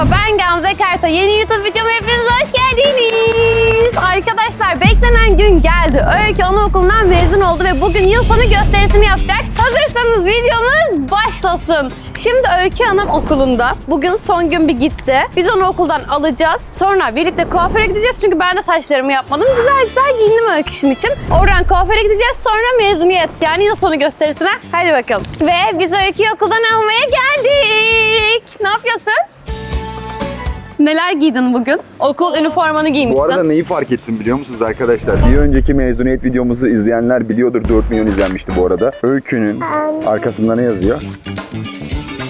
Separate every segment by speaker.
Speaker 1: Merhaba ben Gamze Karta. Yeni YouTube videoma hepiniz hoş geldiniz. Arkadaşlar beklenen gün geldi. Öykü Anaokulu'ndan mezun oldu ve bugün yıl sonu gösterisini yapacak. Hazırsanız videomuz başlasın. Şimdi Öykü Hanım okulunda. Bugün son gün bir gitti. Biz onu okuldan alacağız. Sonra birlikte kuaföre gideceğiz. Çünkü ben de saçlarımı yapmadım. Güzel güzel giyindim Öyküşüm için. Oradan kuaföre gideceğiz. Sonra mezuniyet. Yani yıl sonu gösterisine. Hadi bakalım. Ve biz Öykü'yü okuldan almaya geldik. Ne yapıyorsun? Neler giydin bugün? Okul üniformanı giymişsin.
Speaker 2: Bu arada neyi fark ettim biliyor musunuz arkadaşlar? Bir önceki mezuniyet videomuzu izleyenler biliyordur 4 milyon izlenmişti bu arada. Öykünün arkasında ne yazıyor?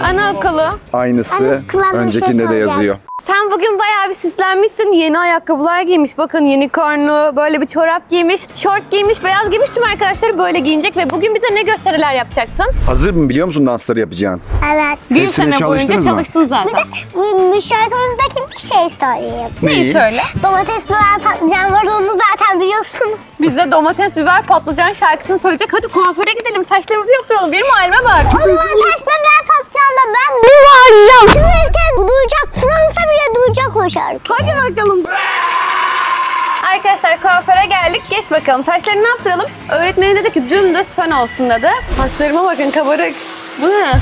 Speaker 1: Anaokulu.
Speaker 2: Aynısı
Speaker 3: Anne, kulağıma bir şey
Speaker 2: öncekinde de yazıyor.
Speaker 1: Sen bugün bayağı bir süslenmişsin. Yeni ayakkabılar giymiş. Bakın yeni kornu, böyle bir çorap giymiş, şort giymiş, beyaz giymiş. Tüm arkadaşları böyle giyinecek ve bugün bize ne gösteriler yapacaksın?
Speaker 2: Hazır mı biliyor musun dansları yapacağın?
Speaker 3: Evet.
Speaker 1: Bir sene boyunca
Speaker 2: çalıştınız mı?
Speaker 1: çalıştın zaten.
Speaker 3: Bu, bu şarkımızdaki bir şey söyleyeyim.
Speaker 1: Neyi söyle?
Speaker 3: Domates, biber, patlıcan var onu zaten biliyorsunuz.
Speaker 1: Bize domates, biber, patlıcan şarkısını söyleyecek. Hadi kuaföre gidelim, saçlarımızı yaptıralım. Benim halime bak.
Speaker 3: O domates, biber, patlıcanla ben bu varacağım. Tüm ülke şarkı.
Speaker 1: Hadi bakalım. Arkadaşlar kuaföre geldik. Geç bakalım. Saçlarını ne yaptıralım? Öğretmeni dedi ki dümdüz fön olsun dedi. Saçlarıma bakın kabarık. Bu ne?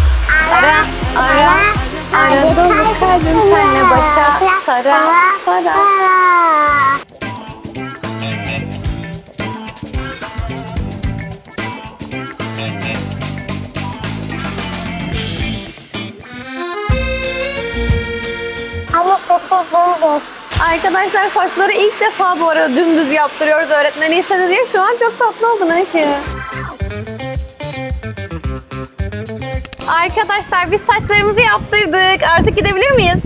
Speaker 1: Ara, ara, ara dolu kalbim senle başa. Sara, sara. Arkadaşlar saçları ilk defa bu arada dümdüz yaptırıyoruz öğretmeni istedi diye. Şu an çok tatlı oldun Öykü. Arkadaşlar biz saçlarımızı yaptırdık. Artık gidebilir miyiz?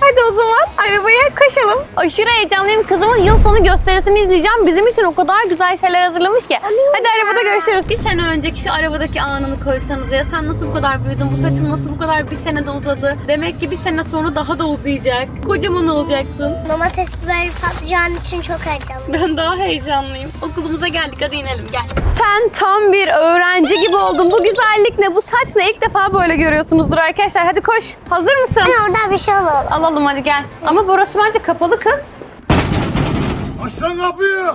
Speaker 1: Hadi o zaman arabaya koşalım. Aşırı heyecanlıyım. Kızımın yıl sonu gösterisini izleyeceğim. Bizim için o kadar güzel şeyler hazırlamış ki. Hadi arabada görüşürüz. Bir sene önceki şu arabadaki anını koysanız ya sen nasıl bu kadar büyüdün? Bu saçın nasıl bu kadar bir senede uzadı? Demek ki bir sene sonra daha da uzayacak. Kocaman olacaksın.
Speaker 3: Domates, biber, patlıcan için çok heyecanlıyım.
Speaker 1: Ben daha heyecanlıyım. Okulumuza geldik hadi inelim gel. Sen tam bir öğrenci gibi oldun. Bu güzellik ne? Bu saç ne? İlk defa böyle görüyorsunuzdur arkadaşlar. Hadi koş. Hazır mısın?
Speaker 3: Ben oradan bir şey alalım.
Speaker 1: Alalım hadi gel. Ama burası bence kapalı kız.
Speaker 4: Açın kapıyı.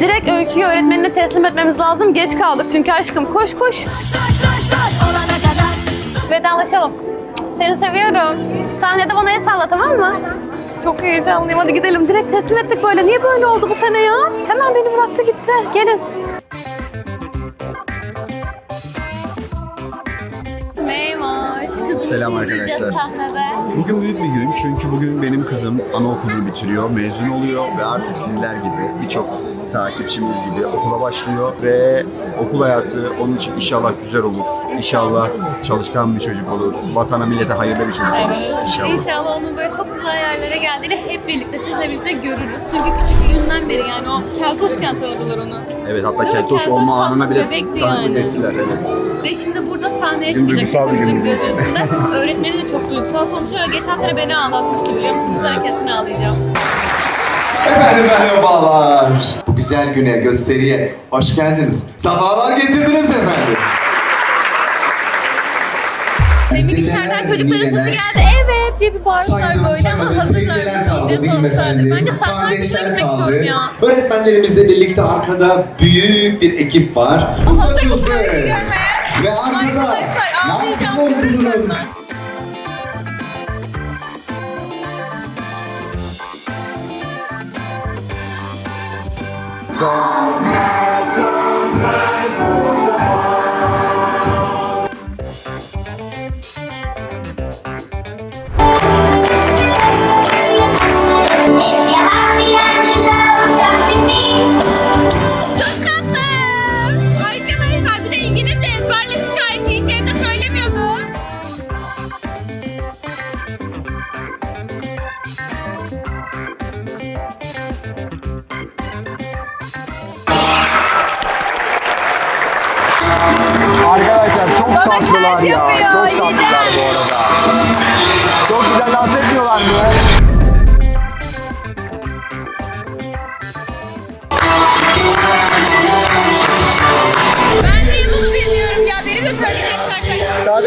Speaker 1: Direkt öyküyü öğretmenine teslim etmemiz lazım. Geç kaldık çünkü aşkım. Koş koş. Vedalaşalım. Seni seviyorum. Sahnede bana el salla tamam mı? Çok heyecanlıyım. Hadi gidelim. Direkt teslim ettik böyle. Niye böyle oldu bu sene ya? Hemen beni bıraktı gitti. Gelin. Kızım
Speaker 2: Selam arkadaşlar. Bugün büyük bir gün çünkü bugün benim kızım anaokulunu bitiriyor, mezun oluyor ve artık sizler gibi birçok takipçimiz gibi okula başlıyor ve okul hayatı onun için inşallah güzel olur. İnşallah çalışkan bir çocuk olur. Vatana millete hayırlı bir çocuk olur. İnşallah.
Speaker 1: İnşallah onun böyle çok güzel yerlere geldiğini hep birlikte sizle birlikte görürüz. Çünkü küçüklüğünden beri yani o keltoşken tanıdılar onu.
Speaker 2: Evet hatta
Speaker 1: Değil
Speaker 2: keltoş
Speaker 1: Keltoş
Speaker 2: olma anına bile tanıklık
Speaker 1: yani.
Speaker 2: ettiler. Evet.
Speaker 1: Ve şimdi burada sahneye
Speaker 2: Bugün
Speaker 1: çıkacak.
Speaker 2: bir
Speaker 1: gözünde. Öğretmeni de çok duygusal konuşuyor. Geçen sene beni anlatmıştı biliyor musunuz? Hareketini ağlayacağım.
Speaker 5: Efendim merhabalar. Bu güzel güne, gösteriye hoş geldiniz. Safalar getirdiniz efendim.
Speaker 1: Demin içeriden çocukların sesi geldi. Evet diye bir bağırdılar
Speaker 5: Saygıdan
Speaker 1: böyle ama
Speaker 5: saygıdan teyzeler
Speaker 1: hazırlar
Speaker 5: kaldı
Speaker 1: diye
Speaker 5: değil mi efendim?
Speaker 1: Bence sen farklı
Speaker 5: Kardeşler
Speaker 1: gitmek
Speaker 5: kaldı.
Speaker 1: ya.
Speaker 5: Öğretmenlerimizle birlikte arkada büyük bir ekip var.
Speaker 1: Hazır öykü görmeye?
Speaker 5: Ve arkada
Speaker 1: Arkadaşlar ağlayacağım.
Speaker 5: Nazım
Speaker 1: Görürsen
Speaker 5: Okul'un
Speaker 1: ben. Çok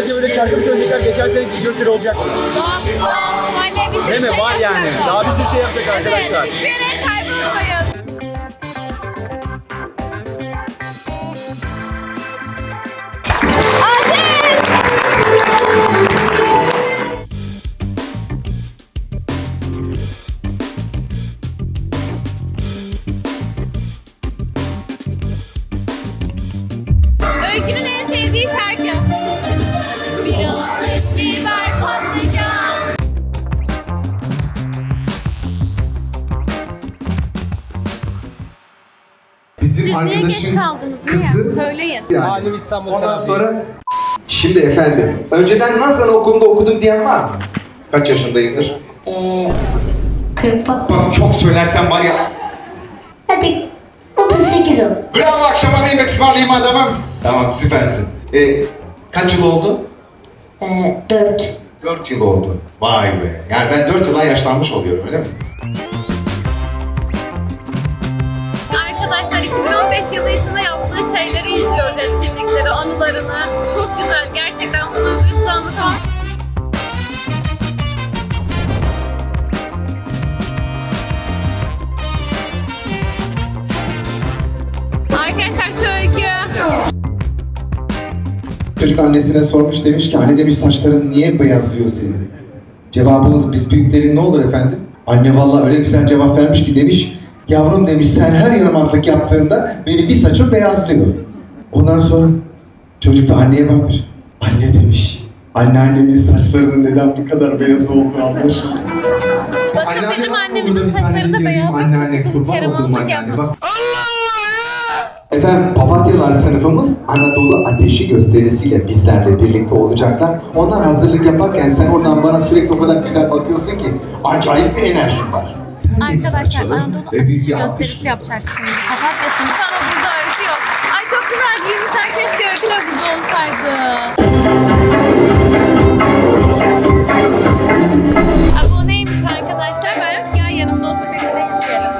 Speaker 2: Sadece böyle şarkı söyleyecekler, geçen seneki gösteri olacak. Değil mi? Var yani. Daha bir sürü şey yapacak arkadaşlar.
Speaker 1: Hiçbir yere kaybolmayın.
Speaker 5: Bizim
Speaker 1: Siz niye geç
Speaker 5: arkadaşın
Speaker 1: kaldınız?
Speaker 5: kızı
Speaker 1: Niye? Söyleyin.
Speaker 5: yani.
Speaker 6: İstanbul
Speaker 5: Ondan
Speaker 6: trafiği.
Speaker 5: sonra Şimdi efendim, önceden Nazan okulunda okudum diyen var mı? Kaç yaşındayımdır?
Speaker 3: Eee... Kırpa...
Speaker 5: Bak çok söylersen var ya.
Speaker 3: Hadi 38 ol.
Speaker 5: Bravo akşama ne yemek ısmarlayayım adamım. Tamam süpersin. E, kaç yıl oldu?
Speaker 3: Eee... 4.
Speaker 5: 4 yıl oldu. Vay be. Yani ben 4 yıla yaşlanmış oluyorum öyle mi?
Speaker 1: 2015 yılı içinde yaptığı şeyleri izliyoruz, etkinlikleri, anılarını. Çok güzel, gerçekten bu duygusallık Arkadaşlar şu öykü.
Speaker 5: Çocuk annesine sormuş demiş ki anne demiş saçların niye beyazlıyor senin? Cevabımız biz büyüklerin ne olur efendim? Anne vallahi öyle güzel cevap vermiş ki demiş yavrum demiş sen her yaramazlık yaptığında benim bir saçım beyazlıyor. Ondan sonra çocuk da anneye bakmış. Anne demiş anneannemin saçlarının neden bu kadar beyaz olduğunu anlaşıldı.
Speaker 1: Bakın
Speaker 5: Anneanne
Speaker 1: benim annemin saçları da beyaz.
Speaker 5: Anneanne kurban olduğum anneanne bak. Efendim papatyalar sınıfımız Anadolu Ateşi bizlerle birlikte olacaklar. Onlar hazırlık yaparken sen oradan bana sürekli o kadar güzel bakıyorsun ki acayip bir enerjin var.
Speaker 1: Arkadaşlar Anadolu
Speaker 5: ve
Speaker 1: gösterisi yapacak şimdi. Sınıfı ama burada öykü yok. Ay çok güzel giymişler. Keşke öykü de burada olsaydı. Aa, bu neymiş arkadaşlar? Ben gel yanımda otur birlikte izleyelim.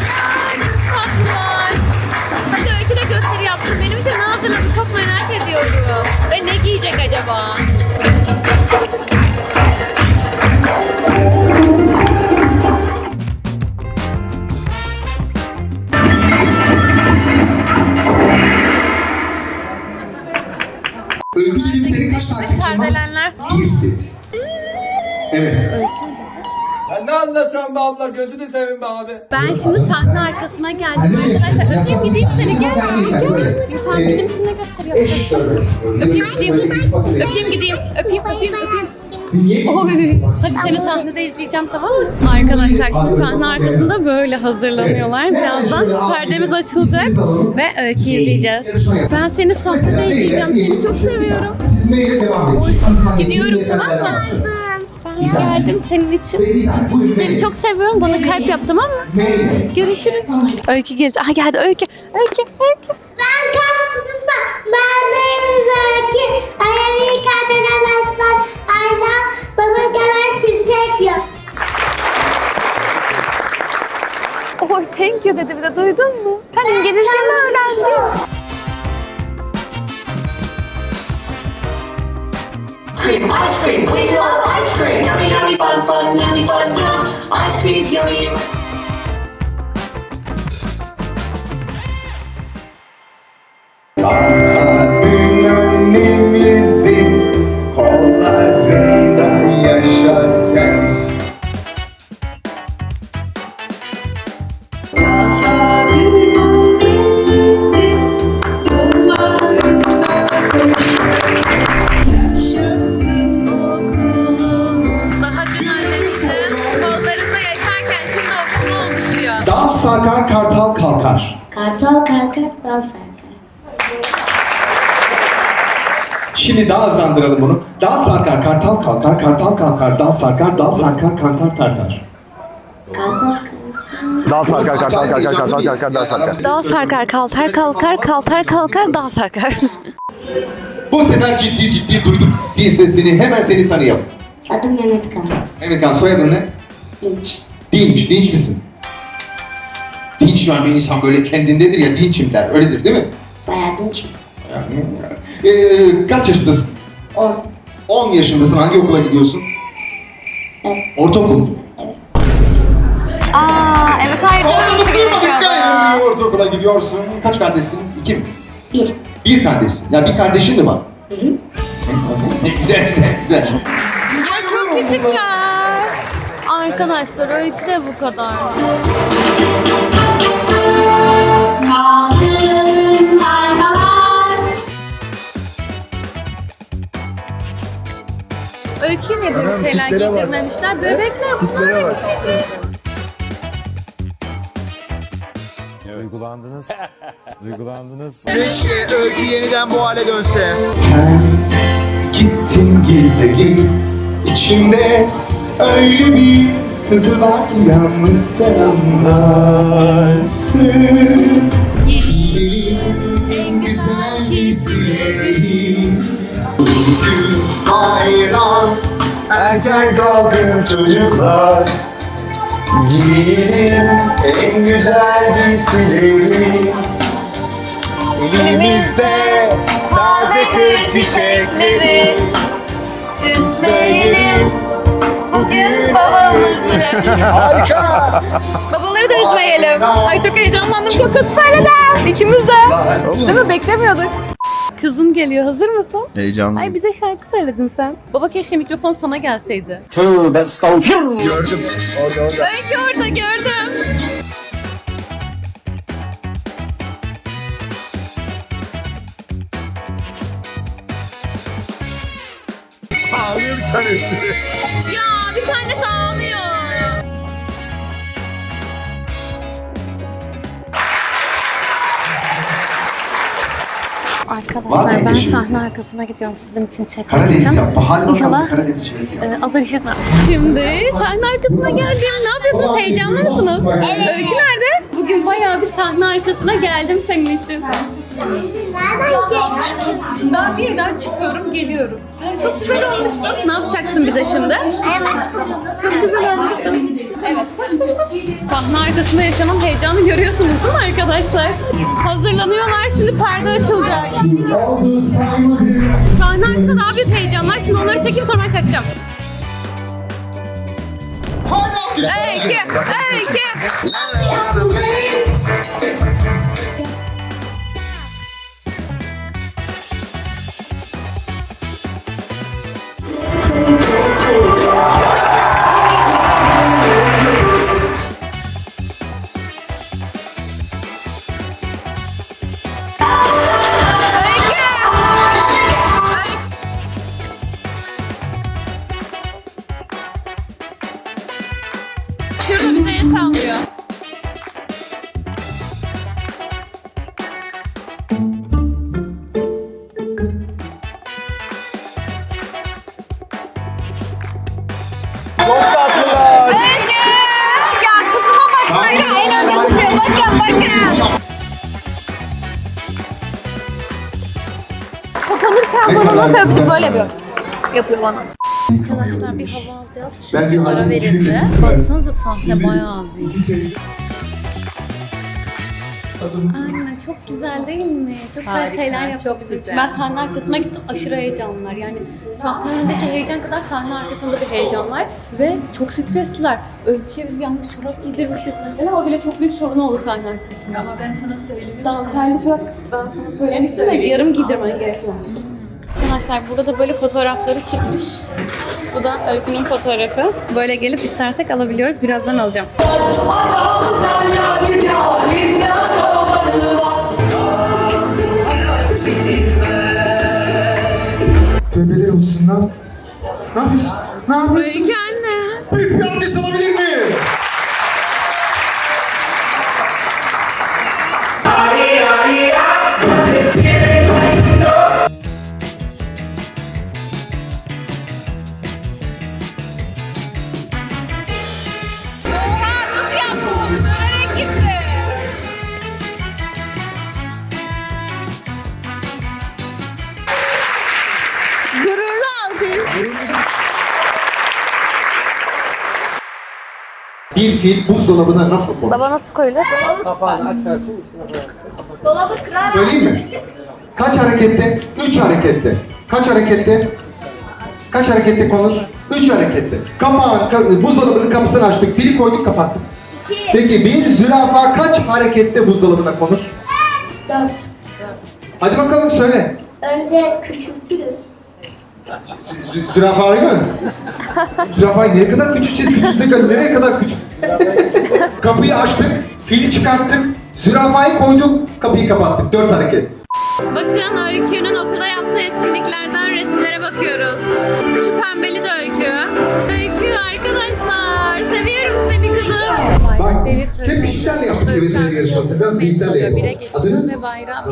Speaker 1: Ay, tatlılar. Hadi öykü de gösteri yaptı. Benim için ne hazırladı çok merak ediyorum. Ve ne giyecek acaba?
Speaker 5: Evet.
Speaker 6: Ya ne anlatıyorsun be abla gözünü seveyim be abi.
Speaker 1: Ben şimdi sahne arkasına geldim arkadaşlar. Öpeyim gideyim seni gel. Sen benim şimdi gösteri
Speaker 5: Eşit
Speaker 1: yapacaksın.
Speaker 5: görmek istiyorum.
Speaker 1: Öpeyim gideyim. Öpeyim gideyim. Öpeyim öpeyim öpeyim. Oy. Hadi seni sahnede izleyeceğim tamam mı? Arkadaşlar şimdi sahne arkasında böyle hazırlanıyorlar. Birazdan perdemiz açılacak ve öykü izleyeceğiz. Ben seni sahnede izleyeceğim. Seni çok seviyorum.
Speaker 5: Devam edin.
Speaker 1: Gidiyorum tamam Ben geldim senin için. Seni çok seviyorum. Bana kalp yap tamam mı? Görüşürüz. Öykü geldi. Aha geldi Öykü. Öykü. Öykü.
Speaker 3: Ben kaktüsü, ben neyimiz öykü, Alevi kadınlar, Ayda, baba görmez kimse yok.
Speaker 1: Oy thank you dedi bir de duydun mu? Sen İngilizce mi öğrendin?
Speaker 7: Cream, ice cream, we love ice cream. Yummy, yummy, fun, fun, yummy, fun, yum. Ice cream's yummy.
Speaker 5: Sarkar kartal kalkar.
Speaker 3: Kartal karkar, bal sarkar.
Speaker 5: Şimdi daha hızlandıralım bunu. Dal sarkar kartal kalkar, kartal kalkar, dal sarkar, dal sarkar, kantar tartar.
Speaker 3: Kartal
Speaker 2: Dal sarkar, kartal karkar, kartal karkar, dal sarkar.
Speaker 1: Dağ sarkar, kaltar kalkar, kaltar kalkar, dağ sarkar.
Speaker 5: Bu sefer ciddi ciddi duyduk zil sesini. Hemen seni tanıyalım.
Speaker 3: Adım Mehmet Kan.
Speaker 5: Mehmet Kan soyadın ne?
Speaker 3: İnç.
Speaker 5: Dinç, dinç misin? Düşüren bir insan böyle kendindedir ya dinçim der. Öyledir değil mi?
Speaker 3: Bayağı dinçim.
Speaker 5: Ee, kaç yaşındasın?
Speaker 3: 10.
Speaker 5: 10 yaşındasın. Hangi okula gidiyorsun?
Speaker 3: Evet.
Speaker 5: Ortaokul.
Speaker 1: Aa evet hayır.
Speaker 5: Ortaokul duymadık ya. Ortaokula gidiyorsun. Kaç kardeşsiniz? İki mi?
Speaker 3: Bir.
Speaker 5: Bir kardeşsin. Ya bir kardeşin mi var?
Speaker 3: Hı hı.
Speaker 5: güzel güzel güzel.
Speaker 1: Ya çok küçükler. Arkadaşlar öykü de bu kadar.
Speaker 3: Kalkın kargalar.
Speaker 1: Öyküye niye böyle şeyler giydirmemişler? Bebekler bunlar da küçücük.
Speaker 4: Duygulandınız. Duygulandınız.
Speaker 2: Keşke öykü yeniden bu hale dönse.
Speaker 5: Sen gittin git git içimde öyle bir sızı var ki yalnız sen anlarsın. Benim en güzel giysilerim Bugün bayram erken kalkın çocuklar Giyelim en güzel giysileri Elimizde taze kır çiçekleri
Speaker 1: Üzmeyelim bugün babamızı.
Speaker 5: Harika!
Speaker 1: Babaları da üzmeyelim. Ay çok heyecanlandım. Çok kötü söyledim. İkimiz de. Değil mi? Beklemiyorduk. Kızın geliyor. Hazır mısın?
Speaker 2: Heyecanlı.
Speaker 1: Ay bize şarkı söyledin sen. Baba keşke mikrofon sana gelseydi.
Speaker 6: Tövbe estağfurullah.
Speaker 2: Gördüm. Orada orada.
Speaker 1: Öykü orada gördüm.
Speaker 2: Ağlıyor bir tanesi.
Speaker 1: Ya bir tane ağlıyor. Arkadaşlar ben sahne arkasına gidiyorum sizin için çekmek
Speaker 5: Karadeniz yap. Hadi bakalım
Speaker 1: İnşallah
Speaker 5: Karadeniz şivesi yap.
Speaker 1: e, azar işitmem. Şimdi sahne arkasına geldim. Ne yapıyorsunuz? Heyecanlı mısınız? Evet. Öykü nerede? Bugün bayağı bir sahne arkasına geldim senin için.
Speaker 3: Nereden geç?
Speaker 1: Ben birden çıkıyorum, geliyorum. Çok güzel olmuşsun. Ne yapacaksın bize şimdi?
Speaker 3: Hemen
Speaker 1: Çok güzel olmuşsun. Evet, koş koş koş. Sahne arkasında yaşanan heyecanı görüyorsunuz değil mi arkadaşlar? Hazırlanıyorlar, şimdi perde açılacak. Sahne arkasında daha büyük heyecanlar. Şimdi onları çekip sonra kaçacağım. Öykü, öykü. Nasıl yapıyor? Böyle yapıyor. Yapıyor bana. Arkadaşlar bir hava alacağız.
Speaker 5: Ben bir
Speaker 1: Şunlara
Speaker 5: hava
Speaker 1: verildi. Baksanıza sahne bayağı büyük. Anne çok güzel değil mi? Çok güzel şeyler için. Ben sahne arkasına gittim aşırı heyecanlılar. Yani sahne önündeki heyecan kadar sahne arkasında bir heyecan var. Ve çok stresliler. Öyküye biz yanlış çorap giydirmişiz mesela. O bile çok büyük sorun oldu sahne arkasında. Ama ben sana söylemiştim. Daha kendi çorap ben sana söylemiştim ve yarım giydirmen gerekiyormuş. Arkadaşlar burada da böyle fotoğrafları çıkmış. Bu da Öykü'nün fotoğrafı. Böyle gelip istersek alabiliyoruz. Birazdan alacağım.
Speaker 5: Tövbeler olsun ne yaptın? Ne yapıyorsun? Ne yapıyorsun?
Speaker 1: Öykü anne.
Speaker 5: Bir abdest alabilir miyim? Bir fil buzdolabına nasıl konur?
Speaker 1: Baba nasıl koyulur?
Speaker 5: Söyleyeyim mi? Kaç harekette? Üç harekette. Kaç harekette? Kaç harekette konur? Üç harekette. Kapağın, ka- buzdolabının kapısını açtık, fili koyduk, kapattık. Peki bir zürafa kaç harekette buzdolabına konur?
Speaker 3: Dört.
Speaker 5: Hadi bakalım söyle.
Speaker 3: Önce küçültürüz.
Speaker 5: Zü- zü- zürafayı mı? Zürafayı nereye kadar küçülteceğiz? Küçülsek hadi nereye kadar küçük? Kapıyı açtık, fili çıkarttık, zürafayı koyduk, kapıyı kapattık. Dört hareket.
Speaker 1: Bakın Öykü'nün okulda yaptığı etkinliklerden resimlere bakıyoruz. Şu pembeli de Öykü. Öykü arkadaşlar. Seviyorum seni kızım.
Speaker 5: Bak, hep küçüklerle yaptık evet evet yarışması. Biraz büyüklerle yapalım. Adınız?
Speaker 1: ve bayrağı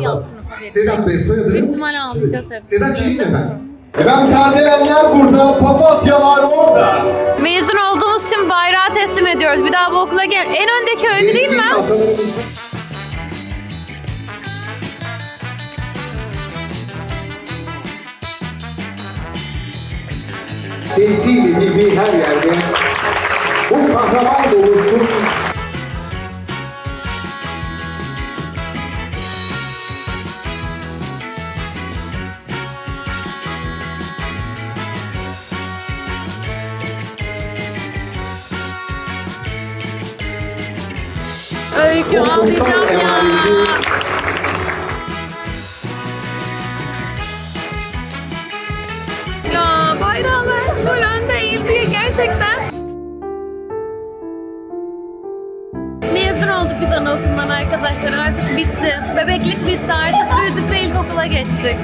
Speaker 1: bir
Speaker 5: Sedat. Bey, soyadınız?
Speaker 1: İhtimalle almayacağız
Speaker 5: Çelik.
Speaker 1: hep.
Speaker 5: Sedat Çelik mi efendim? Efendim kardelenler burada, papatyalar orada.
Speaker 1: Mezun olduğumuz için bayrağı teslim ediyoruz. Bir daha bu okula gel. En öndeki Öykü değil mi?
Speaker 5: Atalarımızın- Temsil edildiği her yerde bu kahraman dolusun
Speaker 1: Öykü ağlayacağım ya. Ya bayrağı ben böyle önde eğilmiyor gerçekten. Mezun olduk biz anaokulundan arkadaşlar. Artık bitti. Bebeklik bitti. Artık büyüdük ve ilkokula geçtik.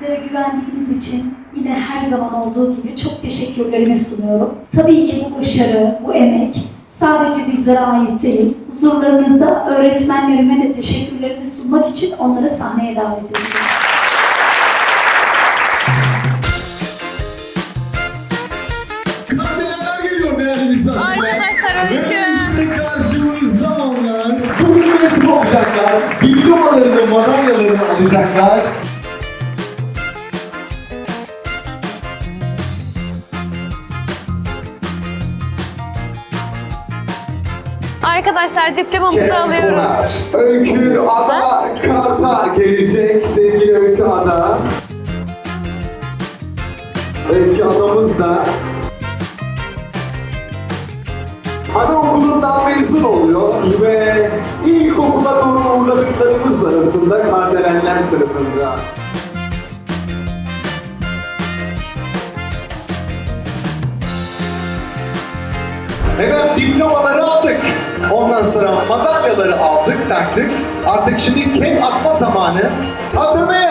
Speaker 8: Sizlere güvendiğiniz için yine her zaman olduğu gibi çok teşekkürlerimi sunuyorum. Tabii ki bu başarı, bu emek sadece bizlere ait değil. Huzurlarınızda öğretmenlerime de teşekkürlerimi sunmak için onları sahneye davet ediyorum.
Speaker 5: Kardelenler geliyor değerli misafirler.
Speaker 1: Arkadaşlar
Speaker 5: Ve
Speaker 1: Öykü.
Speaker 5: işte karşımızda onlar. Bugün mezun olacaklar. Diplomalarını, madalyalarını alacaklar.
Speaker 1: Arkadaşlar diplomamızı
Speaker 5: Kerem
Speaker 1: alıyoruz.
Speaker 5: Soner, Öykü Ada Karta gelecek. Sevgili Öykü Ada. Öykü Adamız da Anaokulundan mezun oluyor ve ilkokula doğru uğurladıklarımız arasında Kardelenler sınıfında. Hemen diplomaları aldık. Ondan sonra madalyaları aldık, taktık. Artık şimdi kem atma zamanı. Hazır mıyız?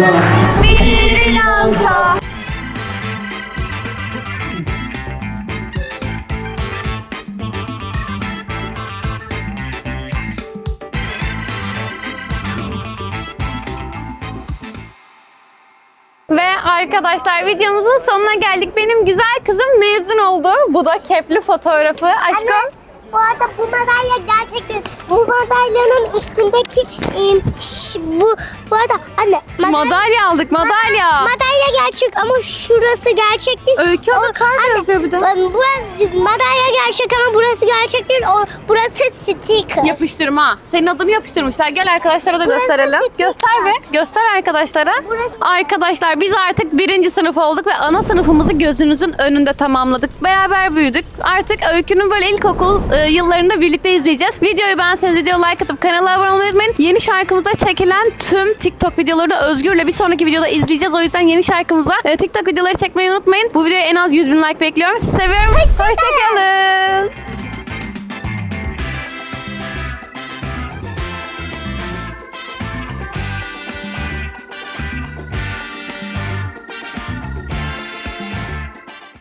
Speaker 5: Tutulsa.
Speaker 1: Bir inansa. Ve arkadaşlar videomuzun sonuna geldik. Benim güzel kızım mezun oldu. Bu da kepli fotoğrafı. Aşkım.
Speaker 3: Bu arada bu madalya gerçekten bu madalyanın üstündeki em, şş, bu bu arada anne madalya,
Speaker 1: aldık madalya.
Speaker 3: madalya gerçek ama şurası gerçek değil.
Speaker 1: Öykü ama kar
Speaker 3: anne,
Speaker 1: yazıyor bir de.
Speaker 3: Burası madalya gerçek ama burası gerçek değil. O burası sticker.
Speaker 1: Yapıştırma. Senin adını yapıştırmışlar. Gel arkadaşlara da
Speaker 3: Burası
Speaker 1: gösterelim.
Speaker 3: sticker.
Speaker 1: Göster ve göster arkadaşlara.
Speaker 3: Burası-
Speaker 1: Arkadaşlar biz artık birinci sınıf olduk ve ana sınıfımızı gözünüzün önünde tamamladık. Beraber büyüdük. Artık Öykü'nün böyle ilkokul e, yıllarında birlikte izleyeceğiz. Videoyu beğenseniz videoya like atıp kanala abone olmayı unutmayın. Yeni şarkımıza çekilen tüm TikTok videolarını Özgür'le bir sonraki videoda izleyeceğiz. O yüzden yeni şarkımıza e, TikTok videoları çekmeyi unutmayın. Bu videoya en az 100 bin like bekliyorum. Sizi seviyorum. Hoşçakalın.